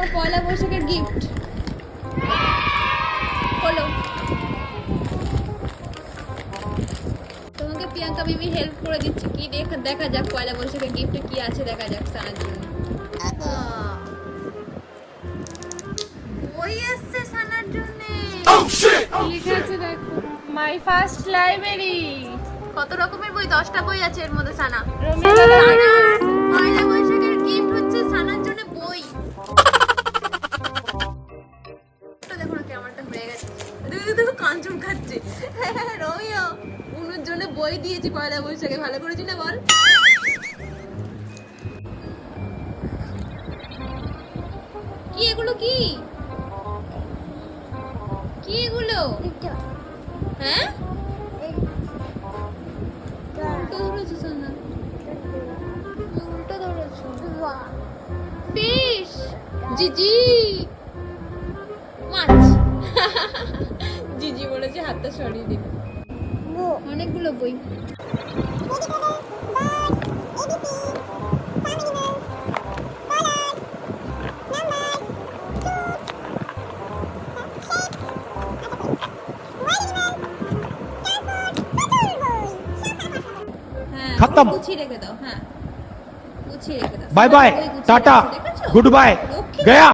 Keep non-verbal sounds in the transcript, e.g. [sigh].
তোমার পয়লা বৈশাখের গিফট হলো তোমাকে প্রিয়াঙ্কা মিমি হেল্প করে দিচ্ছে। কি দেখা দেখা যাক পয়লা বৈশাখের গিফটে কি আছে দেখা যাক সানার জন্য। বই এসছে সানার জন্য। লিখে আছে দেখো? মাই ফার্স্ট লাইব্রেরি কত রকমের বই? দশটা বই আছে এর মধ্যে সানা। রবীন্দ্রনাথ। না ক্যামেরাটা হয়ে গেছে। দেখো দেখো কাঞ্চন খাচ্ছে। [laughs] রমিও উনুর জন্য বই দিয়েছি পয়লা বৈশাখে। ভালো করেছি না বল? কি এগুলো কি? কি এগুলো? হ্যাঁ? উল্টো ধরেছো সোনা। উল্টো ধরেছো। ফিশ। জিজি। জিজি বলেছে হাতটা সরিয়ে দিন। অনেকগুলো বই। হ্যাঁ, খতম। Bye bye tata good bye Gaya